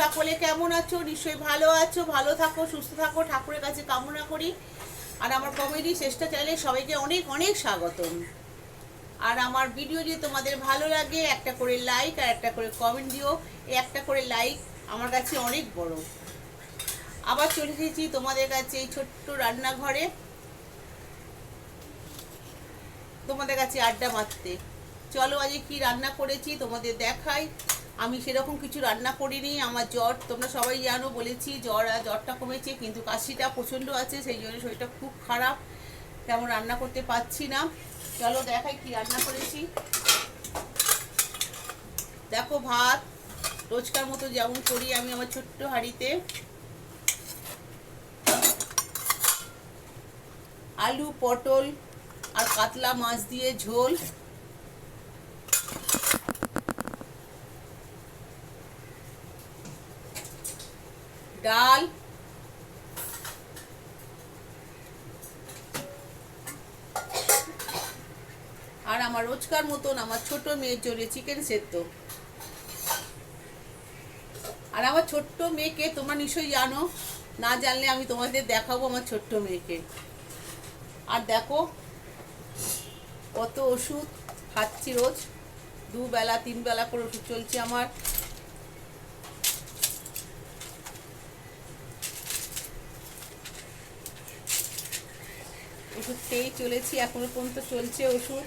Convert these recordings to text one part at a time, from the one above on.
সকলে কেমন আছো? নিশ্চয়ই ভালো আছো, ভালো থাকো, সুস্থ থাকো, ঠাকুরের কাছে কামনা করি। আর আমার কমেডি চেষ্টা চ্যানেলে সবাইকে অনেক অনেক স্বাগতম। আর আমার ভিডিও যদি তোমাদের ভালো লাগে, একটা করে লাইক আর একটা করে কমেন্ট দিও। একটা করে লাইক আমার কাছে অনেক বড়। আবার চলে এসেছি তোমাদের কাছে এই ছোট্ট রান্নাঘরে। তোমাদের কাছে আড্ডা মারতে। চলো আজকে কি রান্না করেছি তোমাদের দেখাই। আমি সেরকম কিছু রান্না করিনি, আমার জ্বর, তোমরা সবাই জানো, বলেছি জ্বর আর জ্বরটা কমেছে, কিন্তু কাশিটা প্রচণ্ড আছে, সেই জন্য শরীরটা খুব খারাপ, তেমন রান্না করতে পারছি না। চলো দেখাই কি রান্না করেছি। দেখো ভাত, রোজকার মতো যেমন করি আমি আমার ছোট্ট হাঁড়িতে। আলু, পটল আর কাতলা মাছ দিয়ে ঝোল। ডাল। আর আমার রোজকার মতন আমার ছোট মেয়ের জন্য চিকেন সেদ্ধ। আর আমার ছোট্ট মেয়েকে তোমরা নিশ্চয়ই জানো, না জানলে আমি তোমাদের দেখাবো আমার ছোট্ট মেয়েকে। আর দেখো, কত ওষুধ খাচ্ছি রোজ। দুবেলা তিন বেলা করে ওষুধ চলছে আমার। ওষুধ চলেছি, এখনও পর্যন্ত চলছে ওষুধ।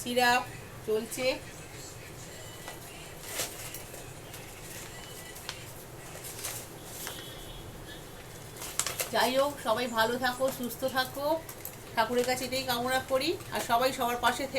সিরাপ চলছে। যাই হোক, সবাই ভালো থাকো, সুস্থ থাকো। ঠাকুরের কাছে এটাই কামনা করি, আর সবাই সবার পাশে থেকো।